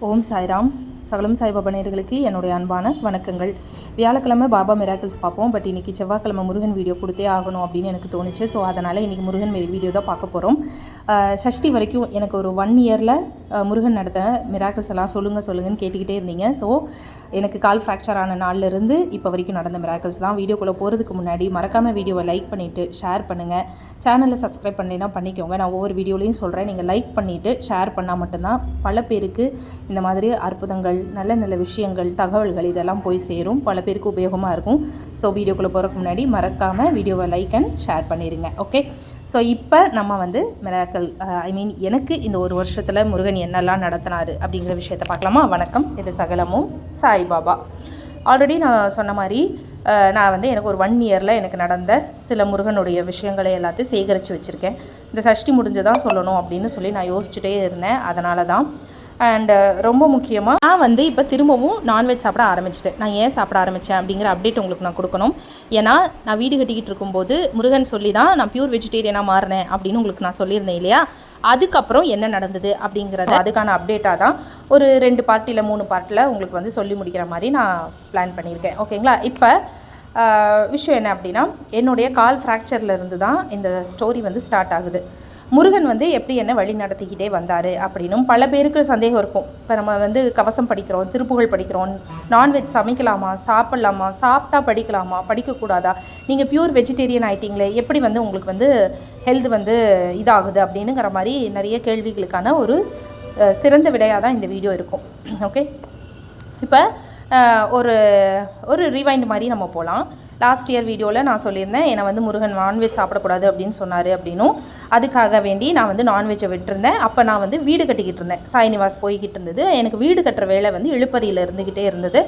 ஓம் சாய்ராம் சகலம் சாய்பாபனேர்களுக்கு என்னுடைய அன்பான வணக்கங்கள். வியாழக்கிழமை பாபா மிராக்கிள்ஸ் பார்ப்போம். பட் இன்றைக்கி செவ்வாய்க்கிழமை முருகன் வீடியோ கொடுத்தே ஆகணும் அப்படின்னு எனக்கு தோணுச்சு. ஸோ அதனால் இன்றைக்கி முருகன் வீடியோ தான் பார்க்க போகிறோம் ஷஷ்டி வரைக்கும் எனக்கு ஒரு ஒன் இயரில் முருகன் நடத்த மிராக்கிள்ஸ் எல்லாம் சொல்லுங்கள் சொல்லுங்கன்னு கேட்டுக்கிட்டே இருந்தீங்க. ஸோ எனக்கு கால் ஃப்ராக்சர் ஆன நாள்லேருந்து இப்போ வரைக்கும் நடந்த மிராக்கிள்ஸ் தான். வீடியோக்குள்ளே போகிறதுக்கு முன்னாடி மறக்காமல் வீடியோவை லைக் பண்ணிவிட்டு ஷேர் பண்ணுங்கள் சேனலில் சப்ஸ்கிரைப் பண்ணலைன்னா பண்ணிக்கோங்க. நான் ஒவ்வொரு வீடியோலையும் சொல்கிறேன் நீங்கள் லைக் பண்ணிவிட்டு ஷேர் பண்ணால் மட்டும்தான் பல பேருக்கு இந்த மாதிரி அற்புதங்கள் நல்ல நல்ல விஷயங்கள் தகவல்கள் இதெல்லாம் போய் சேரும். பல பேருக்கு உபயோகமாக இருக்கும். ஸோ வீடியோக்குள்ளே போகிறதுக்கு முன்னாடி மறக்காமல் வீடியோவை லைக் அண்ட் ஷேர் பண்ணிடுங்க ஓகே ஸோ இப்போ நம்ம வந்து மிராக்கல் ஐ மீன் எனக்கு இந்த ஒரு வருஷத்தில் முருகன் என்னெல்லாம் நடத்தினாரு அப்படிங்கிற விஷயத்தை பார்க்கலாமா? வணக்கம். இது சகலமும் சாய்பாபா ஆல்ரெடி நான் சொன்ன மாதிரி uh, நான் வந்து எனக்கு ஒரு ஒன் இயரில் எனக்கு நடந்த சில முருகனுடைய விஷயங்களை எல்லாத்தையும் சேகரித்து வச்சுருக்கேன். இந்த சஷ்டி முடிஞ்சதான் சொல்லணும் அப்படின்னு சொல்லி நான் யோசிச்சுட்டே இருந்தேன். அதனால தான் அண்டு uh, ரொம்ப முக்கியமாக நான் வந்து இப்போ திரும்பவும் நான்வெஜ் சாப்பிட ஆரம்பிச்சிட்டேன். நான் ஏன் சாப்பிட ஆரம்பித்தேன் அப்படிங்கிற அப்டேட் உங்களுக்கு நான் கொடுக்கணும். ஏன்னா நான் வீடு கட்டிக்கிட்டு இருக்கும்போது முருகன் சொல்லி தான் நான் பியூர் வெஜிடேரியனாக மாறினேன் அப்படின்னு உங்களுக்கு நான் சொல்லியிருந்தேன் இல்லையா? அதுக்கப்புறம் என்ன நடந்தது அப்படிங்கிறது அதுக்கான அப்டேட்டாக தான் ஒரு ரெண்டு பார்ட்டியில் மூணு பார்ட்டில் உங்களுக்கு வந்து சொல்லி முடிக்கிற மாதிரி நான் பிளான் பண்ணியிருக்கேன். ஓகேங்களா இப்போ uh, விஷயம் என்ன அப்படின்னா என்னுடைய கால் ஃப்ராக்சரில் இருந்து தான் இந்த ஸ்டோரி வந்து ஸ்டார்ட் ஆகுது. முருகன் வந்து எப்படி என்ன வழி நடத்திக்கிட்டே வந்தார் அப்படின்னும் பல பேருக்கு சந்தேகம் இருக்கும். இப்போ நம்ம வந்து கவசம் படிக்கிறோம் திருப்புகழ் படிக்கிறோம் நான்வெஜ் சமைக்கலாமா சாப்பிட்லாமா சாப்பிட்டா படிக்கலாமா படிக்கக்கூடாதா? நீங்கள் பியூர் வெஜிடேரியன் ஆகிட்டீங்களே எப்படி வந்து உங்களுக்கு வந்து ஹெல்த் வந்து இதாகுது அப்படின்னுங்கிற மாதிரி நிறைய கேள்விகளுக்கான ஒரு சிறந்த விடையாக தான் இந்த வீடியோ இருக்கும். ஓகே இப்போ ஒரு ஒரு ரிவைண்ட் மாதிரி நம்ம போகலாம் லாஸ்ட் இயர் வீடியோவில் நான் சொல்லியிருந்தேன் என்னை வந்து முருகன் நான்வெஜ் சாப்பிடக்கூடாது அப்படின்னு சொன்னார் அப்படின்னும். அதுக்காக வேண்டி நான் வந்து நான்வெஜ்ஜை விட்டுருந்தேன். அப்போ நான் வந்து வீடு கட்டிக்கிட்டு இருந்தேன். சாய்நிவாஸ் போய்கிட்டு இருந்தது. எனக்கு வீடு கட்டுற வேலை வந்து இழுப்பறியில் இருந்துக்கிட்டே இருந்தது.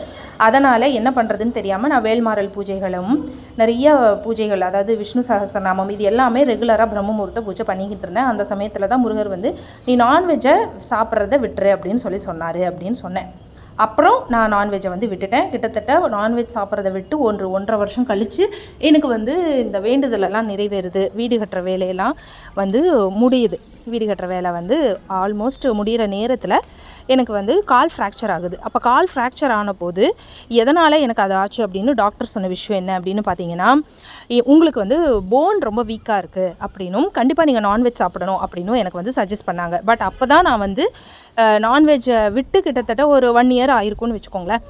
அதனால் என்ன பண்ணுறதுன்னு தெரியாமல் நான் வேல்மாறல் பூஜைகளும் நிறைய பூஜைகள் அதாவது விஷ்ணு சகஸ்ரநாமம் இது எல்லாமே ரெகுலராக பிரம்மமுகூர்த்த பூஜை பண்ணிக்கிட்டு இருந்தேன். அந்த சமயத்தில் தான் முருகர் வந்து நீ நான்வெஜ்ஜை சாப்பிட்றத விட்டுரு அப்படின்னு சொல்லி சொன்னார் அப்படின்னு சொன்னேன். அப்புறம் நான் நான்வெஜ்ஜை வந்து விட்டுட்டேன். கிட்டத்தட்ட நான்வெஜ் சாப்பிட்றத விட்டு ஒன்று ஒன்றரை வருஷம் கழித்து எனக்கு வந்து இந்த வேண்டுதலெல்லாம் நிறைவேறுது. வீடு கட்டுற வேலையெல்லாம் வந்து முடியுது. வீடு கட்டுற வேலை வந்து ஆல்மோஸ்ட் முடிகிற நேரத்தில் எனக்கு வந்து கால் ஃப்ராக்சர் ஆகுது. அப்போ கால் ஃப்ராக்சர் ஆன போது எதனால் எனக்கு அது ஆச்சு அப்படின்னு டாக்டர் சொன்ன விஷயம் என்ன அப்படின்னு பார்த்தீங்கன்னா உங்களுக்கு வந்து போன் ரொம்ப வீக்காக இருக்குது அப்படின்னும் கண்டிப்பாக நீங்கள் நான்வெஜ் சாப்பிடணும் அப்படின்னும் எனக்கு வந்து சஜஸ்ட் பண்ணாங்க. பட் அப்போ தான் நான் வந்து நான்வெஜ்ஜை விட்டு கிட்டத்தட்ட ஒரு ஒன் இயர் ஆயிருக்கும்னு வச்சுக்கோங்களேன்.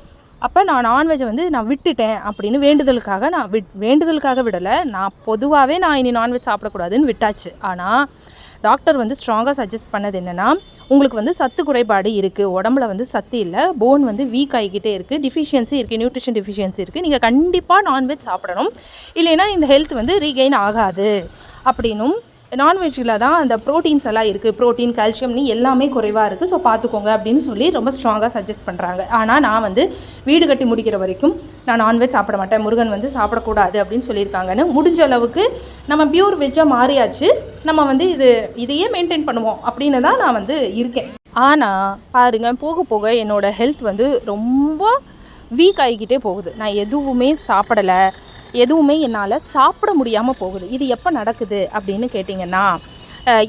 அப்போ நான் நான்வெஜ்ஜை வந்து நான் விட்டுட்டேன் அப்படின்னு வேண்டுதலுக்காக நான் விட் வேண்டுதலுக்காக விடலை. நான் பொதுவாகவே நான் இனி நான்வெஜ் சாப்பிடக்கூடாதுன்னு விட்டாச்சு. ஆனால் டாக்டர் வந்து ஸ்ட்ராங்காக சஜஸ்ட் பண்ணது என்னென்னா உங்களுக்கு வந்து சத்து குறைபாடு இருக்குது உடம்புல வந்து சத்து இல்லை போன் வந்து வீக் ஆகிக்கிட்டே இருக்குது டிஃபிஷியன்சி இருக்குது நியூட்ரிஷன் டிஃபிஷியன்சி இருக்குது நீங்கள் கண்டிப்பாக நான்வெஜ் சாப்பிடணும். இல்லைன்னா இந்த ஹெல்த் வந்து ரீகெயின் ஆகாது. அப்படின்னும் நான்வெஜ்ஜில் தான் அந்த ப்ரோட்டீன்ஸ் எல்லாம் இருக்குது ப்ரோட்டீன் கால்சியம்னு எல்லாமே குறைவாக இருக்குது ஸோ பார்த்துக்கோங்க அப்படின்னு சொல்லி ரொம்ப ஸ்ட்ராங்காக சஜஸ்ட் பண்ணுறாங்க ஆனால் நான் வந்து வீடு கட்டி முடிக்கிற வரைக்கும் நான் நான்வெஜ் சாப்பிட மாட்டேன் முருகன் வந்து சாப்பிடக்கூடாது அப்படின்னு சொல்லியிருக்காங்கன்னு முடிஞ்ச அளவுக்கு நம்ம பியூர் வெஜ்ஜாக மாறியாச்சு. நம்ம வந்து இது இதையே மெயின்டைன் பண்ணுவோம் அப்படின்னு தான் நான் வந்து இருக்கேன். ஆனால் பாருங்க போக போக என்னோடய ஹெல்த் வந்து ரொம்ப வீக் ஆகிக்கிட்டே போகுது. நான் எதுவுமே சாப்பிடலை எதுவுமே என்னால் சாப்பிட முடியாமல் போகுது. இது எப்போ நடக்குது அப்படின்னு கேட்டிங்கன்னா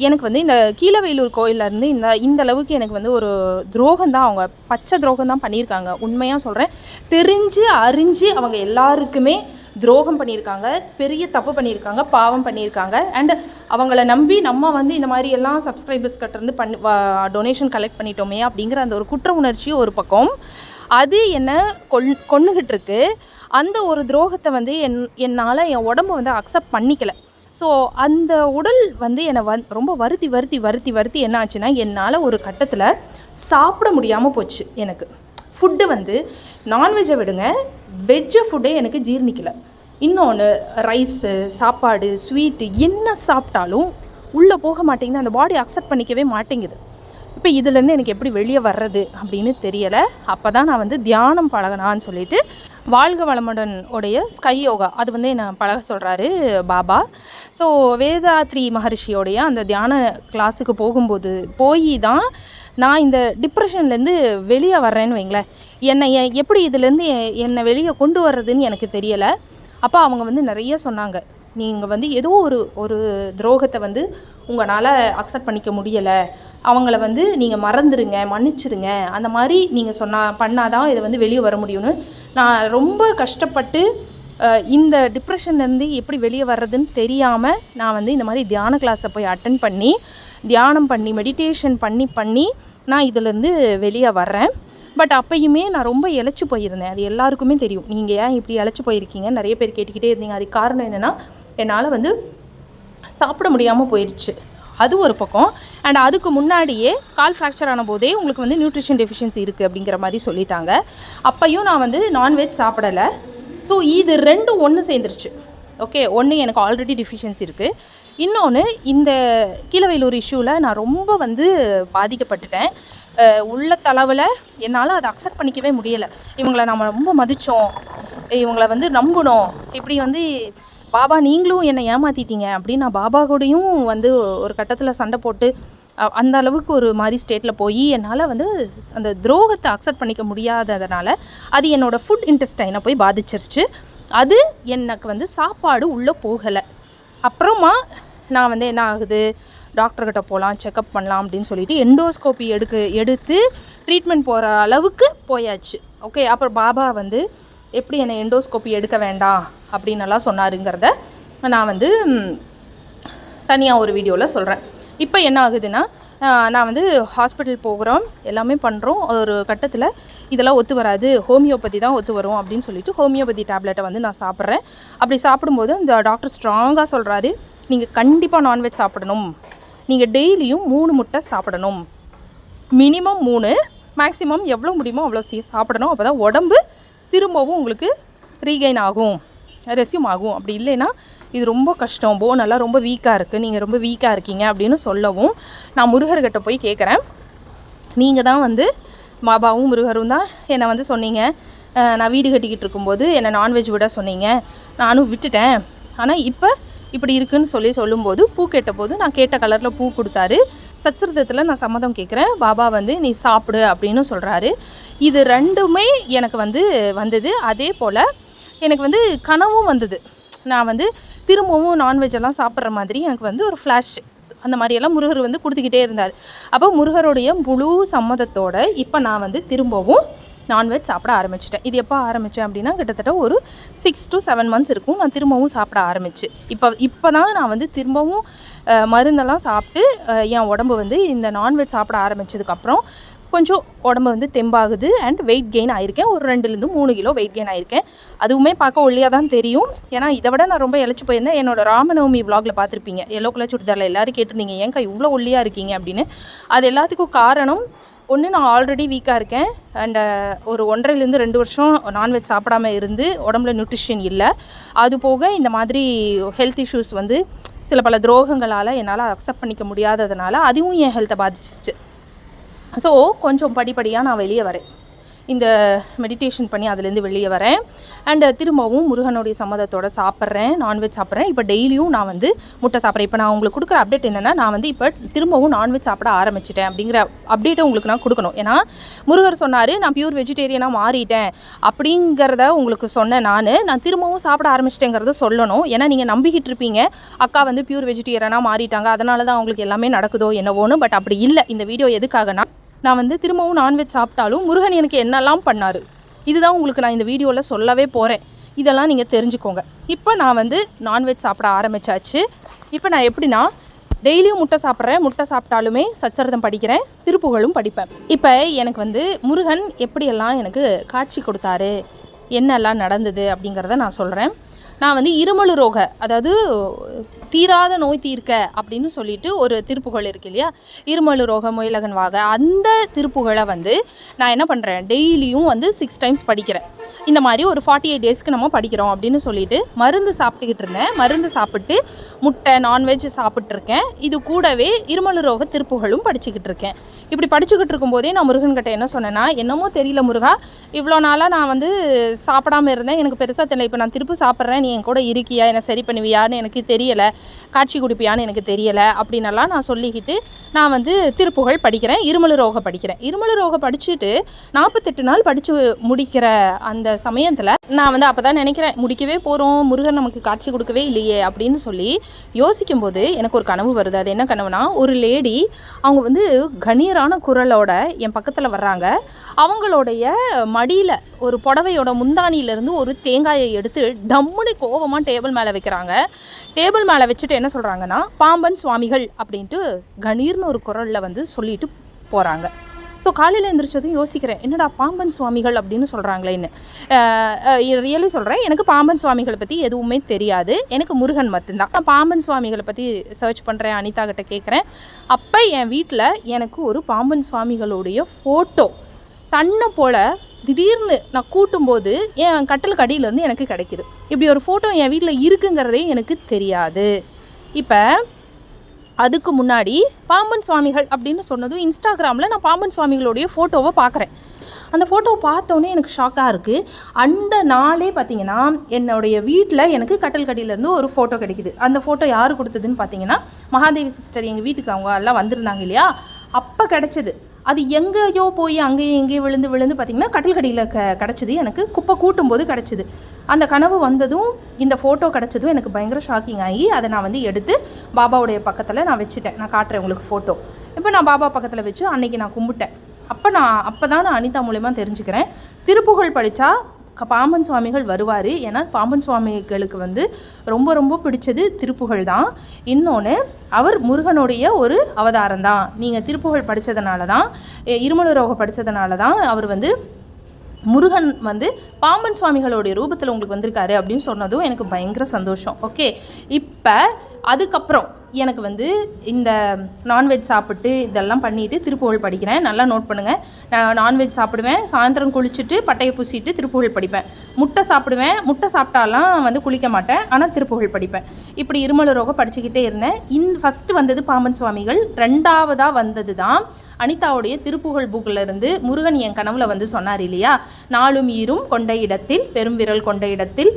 எனக்கு வந்து இந்த கீழவேலூர் கோயிலேருந்து இந்த இந்த அளவுக்கு எனக்கு வந்து ஒரு துரோகம் தான் அவங்க பச்சை துரோகம் தான் பண்ணியிருக்காங்க. உண்மையாக சொல்கிறேன் தெரிஞ்சு அறிஞ்சு அவங்க எல்லாருக்குமே துரோகம் பண்ணியிருக்காங்க. பெரிய தப்பு பண்ணியிருக்காங்க பாவம் பண்ணியிருக்காங்க. அண்டு அவங்கள நம்பி நம்ம வந்து இந்த மாதிரி எல்லாம் சப்ஸ்கிரைபர்ஸ் கட்டிருந்து பண்ணி டொனேஷன் கலெக்ட் பண்ணிட்டோமே அப்படிங்கிற அந்த ஒரு குற்ற உணர்ச்சி ஒரு பக்கம். அது என்ன கொல் கொண்டுகிட்டு இருக்கு. அந்த ஒரு துரோகத்தை வந்து என் என்னால் என் உடம்பு வந்து அக்செப்ட் பண்ணிக்கலை. ஸோ அந்த உடல் வந்து என்னை வந் ரொம்ப வருத்தி வருத்தி வருத்தி வருத்தி என்ன ஆச்சுன்னா என்னால் ஒரு கட்டத்தில் சாப்பிட முடியாமல் போச்சு எனக்கு. ஃபுட்டு வந்து நான்வெஜ்ஜை விடுங்க வெஜ்ஜு ஃபுட்டே எனக்கு ஜீர்ணிக்கலை. இன்னொன்று ரைஸு சாப்பாடு ஸ்வீட்டு என்ன சாப்பிட்டாலும் உள்ளே போக மாட்டேங்குது. அந்த பாடி அக்செப்ட் பண்ணிக்கவே மாட்டேங்குது. இப்போ இதுலேருந்து எனக்கு எப்படி வெளியே வர்றது அப்படின்னு தெரியலை. அப்போ தான் நான் வந்து தியானம் பழகனான்னு சொல்லிட்டு வாழ்க வளமுடன் உடைய ஸ்கை யோகா அது வந்து என்னை பழக சொல்கிறாரு பாபா. ஸோ வேதாத்ரி மகரிஷியோடைய அந்த தியான கிளாஸுக்கு போகும்போது போய் தான் நான் இந்த டிப்ரெஷன்லேருந்து வெளியே வர்றேன்னு வைங்களேன். என்னை எப்படி இதுலேருந்து எ- என்னை வெளியே கொண்டு வர்றதுன்னு எனக்கு தெரியலை. அப்போ அவங்க வந்து நிறைய சொன்னாங்க. நீங்கள் வந்து ஏதோ ஒரு ஒரு துரோகத்தை வந்து உங்களால் அக்செப்ட் பண்ணிக்க முடியலை. அவங்கள வந்து நீங்கள் மறந்துடுங்க மன்னிச்சிடுங்க அந்த மாதிரி நீங்கள் சொன்னால் பண்ணாதான் இதை வந்து வெளியே வர முடியும்னு நான் ரொம்ப கஷ்டப்பட்டு இந்த டிப்ரெஷன்லேருந்து எப்படி வெளியே வர்றதுன்னு தெரியாமல் நான் வந்து இந்த மாதிரி தியான கிளாஸை போய் அட்டன் பண்ணி தியானம் பண்ணி மெடிடேஷன் பண்ணி பண்ணி நான் இதிலேருந்து வெளியே வர்றேன். பட் அப்பயுமே நான் ரொம்ப இழைச்சி போயிருந்தேன். அது எல்லாருக்குமே தெரியும். நீங்கள் ஏன் இப்படி இழைச்சி போயிருக்கீங்க? நிறைய பேர் கேட்டுக்கிட்டே இருந்தீங்க. அதுக்கு காரணம் என்னென்னா என்னால் வந்து சாப்பிட முடியாமல் போயிடுச்சு அது ஒரு பக்கம். அண்ட் அதுக்கு முன்னாடியே கால் ஃப்ராக்சர் ஆன போதே உங்களுக்கு வந்து நியூட்ரிஷன் டெஃபிஷியன்சி இருக்குது அப்படிங்கிற மாதிரி சொல்லிட்டாங்க. அப்பையும் நான் வந்து நான்வெஜ் சாப்பிடலை. ஸோ இது ரெண்டும் ஒன்று சேர்ந்துருச்சு. ஓகே ஒன்று எனக்கு ஆல்ரெடி டிஃபிஷியன்சி இருக்குது இன்னொன்று இந்த கீழவெயிலூர் இஷ்யூவில் நான் ரொம்ப வந்து பாதிக்கப்பட்டுட்டேன். உள்ள தளவில் என்னால் அதை அக்செப்ட் பண்ணிக்கவே முடியலை. இவங்களை நம்ம ரொம்ப மதித்தோம் இவங்களை வந்து நம்பணும் இப்படி வந்து பாபா நீங்களும் என்னை ஏமாத்திட்டீங்க அப்படின்னு நான் பாபா கூடயும் வந்து ஒரு கட்டத்தில் சண்டை போட்டு அந்த அளவுக்கு ஒரு மாதிரி ஸ்டேட்டில் போய் என்னால் வந்து அந்த துரோகத்தை அக்செப்ட் பண்ணிக்க முடியாததுனால அது என்னோட ஃபுட் இன்டெஸ்டைனை போய் பாதிச்சிருச்சு. அது எனக்கு வந்து சாப்பாடு உள்ளே போகலை. அப்புறமா நான் வந்து என்ன ஆகுது? டாக்டர்கிட்ட போகலாம் செக்கப் பண்ணலாம் அப்படின்னு சொல்லிட்டு எண்டோஸ்கோப்பி எடுக்க எடுத்து ட்ரீட்மெண்ட் போகிற அளவுக்கு போயாச்சு. ஓகே அப்புறம் பாபா வந்து எப்படி என்னை எண்டோஸ்கோப்பி எடுக்க வேண்டாம் அப்படின்னு எல்லாம் சொன்னாருங்கிறத நான் வந்து தனியாக ஒரு வீடியோவில் சொல்கிறேன் இப்போ என்ன ஆகுதுன்னா நான் வந்து ஹாஸ்பிட்டல் போகிறோம் எல்லாமே பண்ணுறோம் ஒரு கட்டத்தில் இதெல்லாம் ஒத்து வராது ஹோமியோபதி தான் ஒத்து வரும் அப்படின்னு சொல்லிட்டு ஹோமியோபதி டேப்லெட்டை வந்து நான் சாப்பிட்றேன். அப்படி சாப்பிடும்போது இந்த டாக்டர் ஸ்ட்ராங்காக சொல்கிறாரு நீங்கள் கண்டிப்பாக நான்வெஜ் சாப்பிடணும். நீங்கள் டெய்லியும் மூணு முட்டை சாப்பிடணும். மினிமம் மூணு மேக்ஸிமம் எவ்வளோ முடியுமோ அவ்வளோ சீ சாப்பிடணும். அப்போ தான் உடம்பு திரும்பவும் உங்களுக்கு ரீகெயின் ஆகும் ரெஸ்யூம் ஆகும். அப்படி இல்லைன்னா இது ரொம்ப கஷ்டம். போ நல்லா ரொம்ப வீக்காக இருக்குது நீங்கள் ரொம்ப வீக்காக இருக்கீங்க அப்படின்னு சொல்லவும் நான் முருகர்கிட்ட போய் கேட்குறேன் நீங்கள் தான் வந்து பாபாவும் முருகரும் தான் என்னை வந்து சொன்னீங்க. நான் வீடு கட்டிக்கிட்டு இருக்கும்போது என்னை நான்வெஜ் விட சொன்னீங்க. நானும் விட்டுட்டேன். ஆனால் இப்போ இப்படி இருக்குன்னு சொல்லி சொல்லும்போது பூ கேட்ட போது நான் கேட்ட கலரில் பூ கொடுத்தாரு. சத்ருதத்தில் நான் சம்மதம் கேட்குறேன் பாபா வந்து நீ சாப்பிடு அப்படின்னு சொல்கிறாரு இது ரெண்டுமே எனக்கு வந்து வந்தது. அதே போல் எனக்கு வந்து கனவும் வந்தது. நான் வந்து திரும்பவும் நான்வெஜ் எல்லாம் சாப்பிட்ற மாதிரி எனக்கு வந்து ஒரு ஃப்ளாஷ் அந்த மாதிரியெல்லாம் முருகர் வந்து கொடுத்துக்கிட்டே இருந்தார். அப்போ முருகருடைய முழு சம்மதத்தோடு இப்போ நான் வந்து திரும்பவும் நான்வெஜ் சாப்பிட ஆரம்பிச்சிட்டேன். இது எப்போ ஆரம்பித்தேன் அப்படின்னா கிட்டத்தட்ட ஒரு சிக்ஸ் டு செவன் மந்த்ஸ் இருக்கும். நான் திரும்பவும் சாப்பிட ஆரம்பிச்சு. இப்போ இப்போ தான் நான் வந்து திரும்பவும் மருந்தெல்லாம் சாப்பிட்டு என் உடம்பு வந்து இந்த நான்வெஜ் சாப்பிட ஆரம்பித்ததுக்கப்புறம் கொஞ்சம் உடம்பு வந்து தெம்பாகுது அண்ட் வெயிட் கெயின் ஆயிருக்கேன். ஒரு ரெண்டுலேருந்து மூணு கிலோ வெயிட் கெயின் ஆயிருக்கேன். அதுவுமே பார்க்க ஒல்லியாக தான் தெரியும். ஏன்னா இதை விட நான் ரொம்ப இழைச்சி போயிருந்தேன். என்னோட ராமநவமி vlogல பார்த்துருப்பீங்க. எல்லோ கலர் சுடிதாரில் எல்லோரும் கேட்டிருந்தீங்க ஏங்கா இவ்வளோ ஒல்லியாக இருக்கீங்க? அப்படின்னு. அது எல்லாத்துக்கும் காரணம் ஒன்று நான் ஆல்ரெடி வீக்காக இருக்கேன். அண்ட் ஒரு ஒன்றரைலேருந்து ரெண்டு வருஷம் நான்வெஜ் சாப்பிடாம இருந்து உடம்புல நியூட்ரிஷன் இல்லை. அது போக இந்த மாதிரி ஹெல்த் இஷ்யூஸ் வந்து சில பல துரோகங்களால் என்னால் அக்செப்ட் பண்ணிக்க முடியாததுனால அதுவும் என் ஹெல்த்தை பாதிச்சிச்சு ஸோ கொஞ்சம் படிப்படியாக நான் வெளியே வரேன். இந்த மெடிடேஷன் பண்ணி அதுலேருந்து வெளியே வரேன். அண்ட் திரும்பவும் முருகனுடைய சம்மதத்தோட சாப்பிட்றேன். நான்வெஜ் சாப்பிட்றேன். இப்போ டெய்லியும் நான் வந்து முட்டை சாப்பிட்றேன். இப்போ நான் உங்களுக்கு கொடுக்குற அப்டேட் என்னென்னா நான் வந்து இப்போ திரும்பவும் நான்வெஜ் சாப்பிட ஆரம்பிச்சிட்டேன் அப்படிங்கிற அப்டேட்டை உங்களுக்கு நான் கொடுக்கணும். ஏன்னா முருகர் சொன்னார் நான் பியூர் வெஜிடேரியனாக மாறிட்டேன். அப்படிங்கிறத உங்களுக்கு சொன்னேன் நான். நான் திரும்பவும் சாப்பிட ஆரம்பிச்சிட்டேங்கிறத சொல்லணும். ஏன்னா நீங்கள் நம்பிக்கிட்டு இருப்பீங்க. அக்கா வந்து பியூர் வெஜிடேரியனாக மாறிட்டாங்க. அதனால தான் அவங்களுக்கு எல்லாமே நடக்குதோ என்னவோன்னு. பட் அப்படி இல்லை. இந்த வீடியோ எதுக்காகனா நான் வந்து திரும்பவும் நான்வெஜ் சாப்பிட்டாலும் முருகன் எனக்கு என்னெல்லாம் பண்ணார். இதுதான் உங்களுக்கு நான் இந்த வீடியோவில் சொல்லவே போகிறேன் இதெல்லாம் நீங்கள் தெரிஞ்சுக்கோங்க. இப்போ நான் வந்து நான்வெஜ் சாப்பிட ஆரம்பிச்சாச்சு. இப்போ நான் எப்படின்னா டெய்லியும் முட்டை சாப்பிட்றேன். முட்டை சாப்பிட்டாலுமே சச்சரிதம் படிக்கிறேன். திருப்புகழும் படிப்பேன். இப்போ எனக்கு வந்து முருகன் எப்படியெல்லாம் எனக்கு காட்சி கொடுத்தாரு? என்னெல்லாம் நடந்தது அப்படிங்கிறத நான் சொல்கிறேன் நான் வந்து இருமலு ரோக அதாவது தீராத நோய் தீர்க்க அப்படின்னு சொல்லிட்டு ஒரு திருப்புகழ் இருக்கு இல்லையா? இருமலு ரோக முயலகன் வாக. அந்த திருப்புகழை வந்து நான் என்ன பண்ணுறேன் டெய்லியும் வந்து சிக்ஸ் டைம்ஸ் படிக்கிறேன். இந்த மாதிரி ஒரு ஃபார்ட்டி எயிட் டேஸ்க்கு நம்ம படிக்கிறோம் அப்படின்னு சொல்லிட்டு மருந்து சாப்பிட்டுக்கிட்டு இருந்தேன். மருந்து சாப்பிட்டு முட்டை நான்வெஜ் சாப்பிட்ருக்கேன் இது கூடவே இருமலு ரோக திருப்புகளும் படிச்சுக்கிட்டு இருக்கேன். இப்படி படிச்சுக்கிட்டு இருக்கும்போதே நான் முருகன்கிட்ட என்ன சொன்னேன்னா என்னமோ தெரியல முருகா இவ்வளோ நாளாக நான் வந்து சாப்பிடாம இருந்தேன். எனக்கு பெருசாக தெரியல. இப்போ நான் திருப்பி சாப்பிட்றேன். நீ என் கூட இருக்கியா? என்னை சரி பண்ணுவியான்னு எனக்கு தெரியலை. காட்சி குடிப்பியான்னு எனக்கு தெரியலை அப்படின்னலாம் நான் சொல்லிக்கிட்டு நான் வந்து திருப்புகழ் படிக்கிறேன் இருமலு ரோக படிக்கிறேன். இருமலு ரோக படிச்சுட்டு நாற்பத்தெட்டு நாள் படித்து முடிக்கிற அந்த சமயத்தில் நான் வந்து அப்போ தான் நினைக்கிறேன் முடிக்கவே போகிறோம் முருகன் நமக்கு காட்சி கொடுக்கவே இல்லையே அப்படின்னு சொல்லி யோசிக்கும்போது எனக்கு ஒரு கனவு வருது. அது என்ன கனவுனா ஒரு லேடி அவங்க வந்து கணீரான குரலோட என் பக்கத்தில் வர்றாங்க. அவங்களுடைய மடியில் ஒரு புடவையோட முந்தானியிலேருந்து ஒரு தேங்காயை எடுத்து டம்முன்னு கோவமாக டேபிள் மேலே வைக்கிறாங்க. டேபிள் மேலே வச்சுட்டு என்ன சொல்கிறாங்கன்னா பாம்பன் சுவாமிகள் அப்படின்ட்டு கணீர்னு ஒரு குரலில் வந்து சொல்லிட்டு போகிறாங்க ஸோ காலையில் எழுந்திரிச்சதும் யோசிக்கிறேன் என்னடா பாம்பன் சுவாமிகள் அப்படின்னு சொல்கிறாங்களேன்னு ரியலி சொல்கிறேன் எனக்கு பாம்பன் சுவாமிகளை பற்றி எதுவுமே தெரியாது எனக்கு முருகன் மட்டும்தான். நான் பாம்பன் சுவாமிகளை பற்றி சர்ச் பண்ணுறேன் அனிதா கிட்ட கேட்குறேன் அப்போ என் வீட்டில் எனக்கு ஒரு பாம்பன் சுவாமிகளுடைய ஃபோட்டோ தன்னை போல் திடீர்னு நான் கூட்டும்போது என் கட்டிலுக்கு கடியிலேருந்து எனக்கு கிடைக்குது. இப்படி ஒரு ஃபோட்டோ என் வீட்டில் இருக்குங்கிறதே எனக்கு தெரியாது. இப்போ அதுக்கு முன்னாடி பாம்பன் சுவாமிகள் அப்படின்னு சொன்னதும் இன்ஸ்டாகிராமில் நான் பாம்பன் சுவாமிகளுடைய ஃபோட்டோவை பார்க்குறேன் அந்த ஃபோட்டோவை பார்த்தோன்னே எனக்கு ஷாக்காக இருக்குது அந்த நாளே பார்த்தீங்கன்னா என்னுடைய வீட்டில் எனக்கு கட்டல் கடியிலேருந்து ஒரு ஃபோட்டோ கிடைக்குது. அந்த ஃபோட்டோ யார் கொடுத்ததுன்னு பார்த்தீங்கன்னா மகாதேவி சிஸ்டர் எங்கள் வீட்டுக்கு அவங்க எல்லாம் வந்திருந்தாங்க இல்லையா? அப்போ கிடச்சிது. அது எங்கேயோ போய் அங்கேயும் இங்கேயும் விழுந்து விழுந்து பார்த்தீங்கன்னா கடல்கடியில் க கிடச்சிது. எனக்கு குப்பை கூட்டும் போது கிடச்சிது. அந்த கனவு வந்ததும் இந்த ஃபோட்டோ கிடச்சதும் எனக்கு பயங்கர ஷாக்கிங் ஆகி அதை நான் வந்து எடுத்து பாபாவுடைய பக்கத்தில் நான் வச்சுட்டேன். நான் காட்டுறேன் உங்களுக்கு ஃபோட்டோ இப்போ நான் பாபா பக்கத்தில் வச்சு அன்னைக்கு நான் கும்பிட்டேன். அப்போ நான் அப்போ தான் நான் அனிதா மூலயமா தெரிஞ்சுக்கிறேன். திருப்புகழ் படித்தா பாம்பன் சுவாமிகள் வருவார். ஏன்னா பாம்பன் சுவாமிகளுக்கு வந்து ரொம்ப ரொம்ப பிடிச்சது திருப்புகழ் தான் இன்னொன்று அவர் முருகனுடைய ஒரு அவதாரம் தான் நீங்கள் திருப்புகழ் படித்ததுனால தான் எ- படித்ததுனால தான் அவர் வந்து முருகன் வந்து பாம்பன் சுவாமிகளுடைய ரூபத்தில் உங்களுக்கு வந்திருக்காரு அப்படின்னு சொன்னதும் எனக்கு பயங்கர சந்தோஷம். ஓகே? இப்போ அதுக்கப்புறம் எனக்கு வந்து இந்த நான்வெஜ் சாப்பிட்டு இதெல்லாம் பண்ணிவிட்டு திருப்புகழ் படிக்கிறேன். நல்லா நோட் பண்ணுங்கள் நான் நான்வெஜ் சாப்பிடுவேன். சாயந்தரம் குளிச்சுட்டு பட்டையை பூசிட்டு திருப்புகழ் படிப்பேன். முட்டை சாப்பிடுவேன். முட்டை சாப்பிட்டாலாம் வந்து குளிக்க மாட்டேன். ஆனால் திருப்புகழ் படிப்பேன். இப்படி இருமல் ரோகம் படிச்சுக்கிட்டே இருந்தேன். இந்த ஃபஸ்ட்டு வந்தது பாம்பன் சுவாமிகள். ரெண்டாவதாக வந்தது தான் அனிதாவுடைய திருப்புகழ் புக்கில் இருந்து முருகன் என் கனவுல வந்து சொன்னார் இல்லையா? நாளும் ஈரும் கொண்ட இடத்தில் பெரும்பிரல் கொண்ட இடத்தில்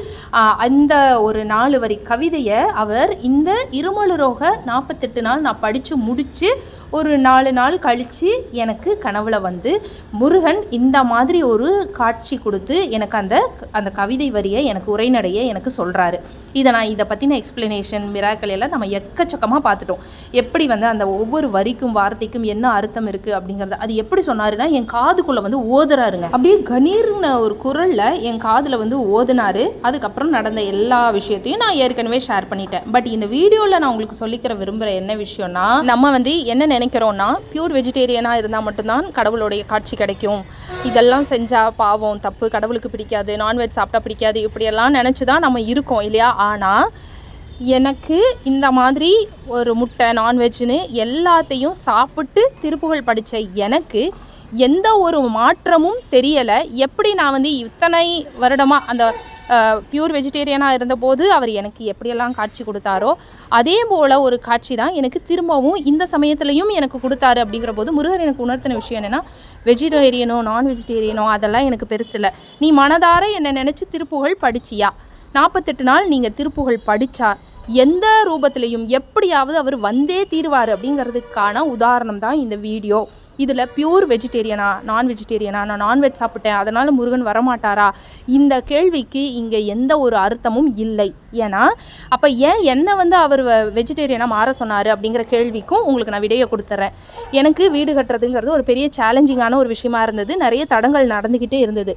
அந்த ஒரு நாலு வரி கவிதையை அவர் இந்த இருமலுரோக நாற்பத்தெட்டு நாள் நான் படித்து முடித்து ஒரு நாலு நாள் கழித்து எனக்கு கனவுல வந்து முருகன் இந்த மாதிரி ஒரு காட்சி கொடுத்து எனக்கு அந்த அந்த கவிதை வரியை எனக்கு உரைநடையை எனக்கு சொல்கிறாரு இதை நான் இதை பற்றின எக்ஸ்ப்ளனேஷன் மிராக்கள் எல்லாம் நம்ம எக்கச்சக்கமாக பார்த்துட்டோம். எப்படி வந்து அந்த ஒவ்வொரு வரிக்கும் வார்த்தைக்கும் என்ன அர்த்தம் இருக்குது அப்படிங்கிறது அது எப்படி சொன்னாருன்னா என் காதுக்குள்ளே வந்து ஓதுறாருங்க. அப்படியே கணீர்னு ஒரு குரலில் என் காதில் வந்து ஓதுனாரு. அதுக்கப்புறம் நடந்த எல்லா விஷயத்தையும் நான் ஏற்கனவே ஷேர் பண்ணிட்டேன். பட் இந்த வீடியோவில் நான் உங்களுக்கு சொல்லிக்கிற விரும்புகிற என்ன விஷயம்னா நம்ம வந்து என்ன நினைக்கிறோன்னா பியூர் வெஜிடேரியனாக இருந்தால் மட்டும்தான் கடவுளுடைய காட்சி கிடைக்கும். இதெல்லாம் செஞ்சால் பாவம் தப்பு கடவுளுக்கு பிடிக்காது நான்வெஜ் சாப்பிட்டா பிடிக்காது இப்படியெல்லாம் நினச்சி தான் நம்ம இருக்கோம் இல்லையா? ஆனால் எனக்கு இந்த மாதிரி ஒரு முட்டை நான்வெஜ்னு எல்லாத்தையும் சாப்பிட்டு திருப்புகழ் படித்த எனக்கு எந்த ஒரு மாற்றமும் தெரியலை. எப்படி நான் வந்து இத்தனை வருடமாக அந்த பியூர் வெஜிடேரியனாக இருந்தபோது அவர் எனக்கு எப்படியெல்லாம் காட்சி கொடுத்தாரோ அதே போல் ஒரு காட்சி தான் எனக்கு திரும்பவும் இந்த சமயத்துலையும் எனக்கு கொடுத்தாரு அப்படிங்கிற போது முருகர் எனக்கு உணர்த்தின விஷயம் என்னென்னா வெஜிடேரியனோ நான் வெஜிடேரியனோ அதெல்லாம் எனக்கு பெருசில்லை. நீ மனதார என்னை நினச்சி திருப்புகழ் படிச்சியா? நாற்பத்தெட்டு நாள் நீங்கள் திருப்புகழ் படித்தா எந்த ரூபத்திலையும் எப்படியாவது அவர் வந்தே தீருவார் அப்படிங்கிறதுக்கான உதாரணம் தான் இந்த வீடியோ. இதில் பியூர் வெஜிடேரியனா நான் வெஜிடேரியனா நான் நான்வெஜ் சாப்பிட்டேன் அதனால் முருகன் வரமாட்டாரா? இந்த கேள்விக்கு இங்கே எந்த ஒரு அர்த்தமும் இல்லை. ஏன்னா அப்போ ஏன் என்னை வந்து அவர் வெஜிடேரியனாக மாற சொன்னார் அப்படிங்கிற கேள்விக்கும் உங்களுக்கு நான் விடையை கொடுத்துட்றேன் எனக்கு வீடு கட்டுறதுங்கிறது ஒரு பெரிய சேலஞ்சிங்கான ஒரு விஷயமா இருந்தது. நிறைய தடங்கள் நடந்துக்கிட்டே இருந்தது.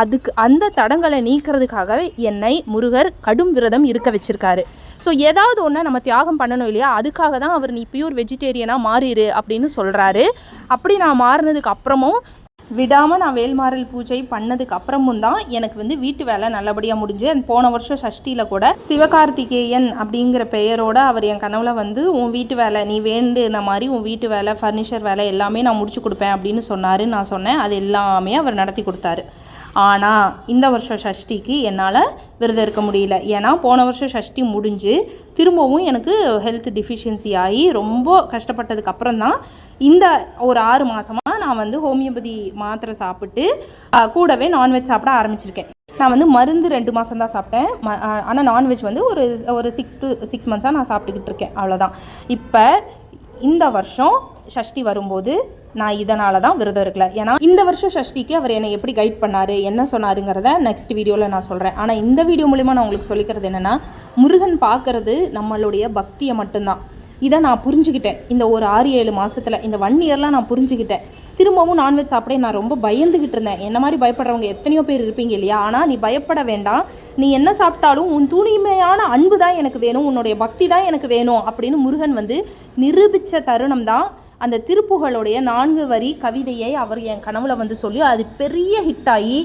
அதுக்கு அந்த தடங்களை நீக்கிறதுக்காக என்னை முருகர் கடும் விரதம் இருக்க வச்சுருக்காரு. ஸோ ஏதாவது ஒன்று நம்ம தியாகம் பண்ணணும் இல்லையா? அதுக்காக தான் அவர் நீ பியூர் வெஜிடேரியனாக மாறிடு அப்படின்னு சொல்கிறாரு அப்படி நான் மாறினதுக்கு அப்புறமும் விடாமல் நான் வேல்மாறல் பூஜை பண்ணதுக்கு அப்புறமும் தான் எனக்கு வந்து வீட்டு வேலை நல்லபடியாக முடிஞ்சு அண்ட் போன வருஷம் சஷ்டியில் கூட சிவகார்த்திகேயன் அப்படிங்கிற பெயரோடு அவர் என் கனவுல வந்து உன் வீட்டு வேலை நீ வேண்டுன மாதிரி உன் வீட்டு வேலை ஃபர்னிச்சர் வேலை எல்லாமே நான் முடிச்சு கொடுப்பேன் அப்படின்னு சொன்னார் நான் சொன்னேன். அது எல்லாமே அவர் நடத்தி கொடுத்தாரு. ஆனால் இந்த வருஷம் சஷ்டிக்கு என்னால் விரதம் இருக்க முடியல. ஏன்னா போன வருஷம் சஷ்டி முடிஞ்சு திரும்பவும் எனக்கு ஹெல்த் டிஃபிஷியன்சி ஆகி ரொம்ப கஷ்டப்பட்டதுக்கு அப்புறம் தான் இந்த ஒரு ஆறு மாதமாக நான் வந்து ஹோமியோபதி மாத்திரை சாப்பிட்டு கூடவே நான்வெஜ் சாப்பிட ஆரம்பிச்சிருக்கேன். நான் வந்து மருந்து ரெண்டு மாதம் தான் சாப்பிட்டேன். ம ஆனால் நான்வெஜ் வந்து ஒரு ஒரு சிக்ஸ் டு சிக்ஸ் மந்த்ஸாக நான் சாப்பிட்டுக்கிட்டு இருக்கேன். அவ்வளோதான் இப்போ இந்த வருஷம் ஷஷ்டி வரும்போது நான் இதனால தான் விரதம் இருக்கல. ஏன்னா இந்த வருஷம் ஷஷ்டிக்கு அவர் என்னை எப்படி கைட் பண்ணார் என்ன சொன்னாருங்கிறத நெக்ஸ்ட் வீடியோவில் நான் சொல்கிறேன் ஆனால் இந்த வீடியோ மூலிமா நான் உங்களுக்கு சொல்லிக்கிறது என்னென்னா முருகன் பார்க்கறது நம்மளுடைய பக்தியை மட்டும்தான். இதை நான் புரிஞ்சுக்கிட்டேன். இந்த ஒரு ஆறு ஏழு மாதத்தில் இந்த ஒன் இயர்லாம் நான் புரிஞ்சுக்கிட்டேன். திரும்பவும் நான்வெஜ் சாப்பிட நான் ரொம்ப பயந்துக்கிட்டு இருந்தேன். என்ன மாதிரி பயப்படுறவங்க எத்தனையோ பேர் இருப்பீங்க இல்லையா? ஆனால் நீ பயப்பட வேண்டாம். நீ என்ன சாப்பிட்டாலும் உன் தூய்மையான அன்பு தான் எனக்கு வேணும். உன்னுடைய பக்தி தான் எனக்கு வேணும் அப்படின்னு முருகன் வந்து நிரூபித்த தருணம் தான் அந்த திருப்புகளுடைய நான்கு வரி கவிதையை அவர் என் கனவுல வந்து சொல்லி அது பெரிய ஹிட் ஆகி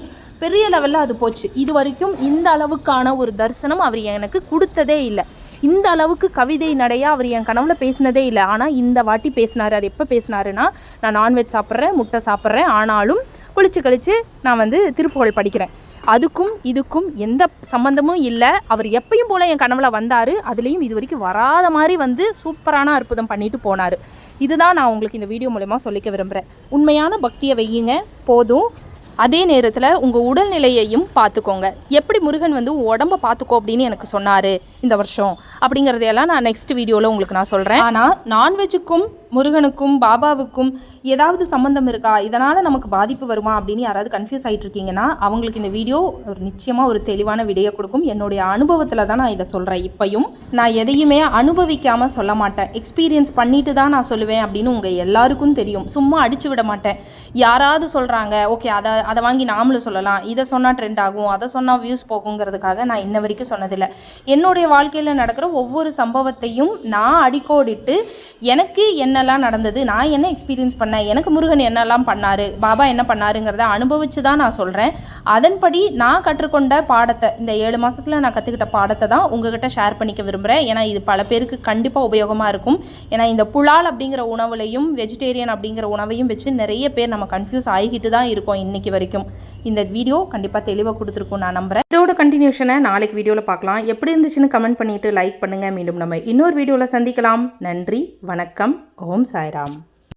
பெரிய லெவலில் அது போச்சு. இது வரைக்கும் இந்த அளவுக்கான ஒரு தரிசனம் அவர் எனக்கு கொடுத்ததே இல்லை. இந்த அளவுக்கு கவிதை நடையாக அவர் என் கனவுல பேசினதே இல்லை. ஆனால் இந்த வாட்டி பேசினார். அது எப்போ பேசினாருன்னா நான் நான்வெஜ் சாப்பிட்றேன் முட்டை சாப்பிட்றேன் ஆனாலும் குளிச்சு கழித்து நான் வந்து திருப்புகழ் படிக்கிறேன். அதுக்கும் இதுக்கும் எந்த சம்மந்தமும் இல்லை. அவர் எப்பயும் போல் என் கனவுல வந்தார். அதுலேயும் இது வரைக்கும் வராத மாதிரி வந்து சூப்பரான அற்புதம் பண்ணிட்டு போனார். இதுதான் நான் உங்களுக்கு இந்த வீடியோ மூலயமா சொல்லிக்க விரும்புகிறேன் உண்மையான பக்தியை வையுங்க போதும். அதே நேரத்தில் உங்கள் உடல்நிலையையும் பார்த்துக்கோங்க. எப்படி முருகன் வந்து உடம்பை உடம்ப பார்த்துக்கோ அப்படின்னு எனக்கு சொன்னார். இந்த வருஷம் அப்படிங்கிறதையெல்லாம் நான் நெக்ஸ்ட் வீடியோவில் உங்களுக்கு நான் சொல்கிறேன் ஆனால் நான்வெஜ்ஜுக்கும் முருகனுக்கும் பாபாவுக்கும் ஏதாவது சம்மந்தம் இருக்கா? இதனால் நமக்கு பாதிப்பு வருமா? அப்படின்னு யாராவது கன்ஃபியூஸ் ஆகிட்டு இருக்கீங்கன்னா அவங்களுக்கு இந்த வீடியோ ஒரு நிச்சயமாக ஒரு தெளிவான விடையை கொடுக்கும். என்னுடைய அனுபவத்தில் தான் நான் இதை சொல்கிறேன் இப்பையும். நான் எதையுமே அனுபவிக்காமல் சொல்ல மாட்டேன். எக்ஸ்பீரியன்ஸ் பண்ணிட்டு தான் நான் சொல்லுவேன் அப்படின்னு உங்கள் எல்லாருக்கும் தெரியும். சும்மா அடிச்சு விட மாட்டேன். யாராவது சொல்கிறாங்க ஓகே அதை அதை வாங்கி நாமளும் சொல்லலாம். இதை சொன்னால் ட்ரெண்ட் ஆகும். அதை சொன்னால் வியூஸ் போகுங்கிறதுக்காக நான் இன்ன வரைக்கும் சொன்னதில்லை. என்னுடைய வாழ்க்கையில் நடக்கிற ஒவ்வொரு சம்பவத்தையும் நான் அடிக்கோடிட்டு எனக்கு என்னெல்லாம் நடந்தது நான் என்ன எக்ஸ்பீரியன்ஸ் பண்ணேன் எனக்கு முருகன் என்னெல்லாம் பண்ணார் பாபா என்ன பண்ணாருங்கிறத அனுபவித்து தான் நான் சொல்கிறேன் அதன்படி நான் கற்றுக்கொண்ட பாடத்தை இந்த ஏழு மாதத்தில் நான் கற்றுக்கிட்ட பாடத்தை தான் உங்ககிட்ட ஷேர் பண்ணிக்க விரும்புகிறேன் ஏன்னா இது பல பேருக்கு கண்டிப்பாக உபயோகமாக இருக்கும். ஏன்னா இந்த புலால் அப்படிங்கிற உணவுலையும் வெஜிடேரியன் அப்படிங்கிற உணவையும் வச்சு நிறைய பேர் நம்ம கன்ஃபியூஸ் ஆகிக்கிட்டு தான் இருக்கோம் இன்றைக்கி வரைக்கும். இந்த வீடியோ கண்டிப்பாக தெளிவாக கொடுத்துருக்கும் நான் நம்புகிறேன் இதோட கண்டினியூஷனை நாளைக்கு வீடியோவில் பார்க்கலாம். எப்படி இருந்துச்சுன்னு கமெண்ட் பண்ணிவிட்டு லைக் பண்ணுங்கள் மீண்டும் நம்ம இன்னொரு வீடியோவில் சந்திக்கலாம். நன்றி வணக்கம். ஓம் சாய்ராம்.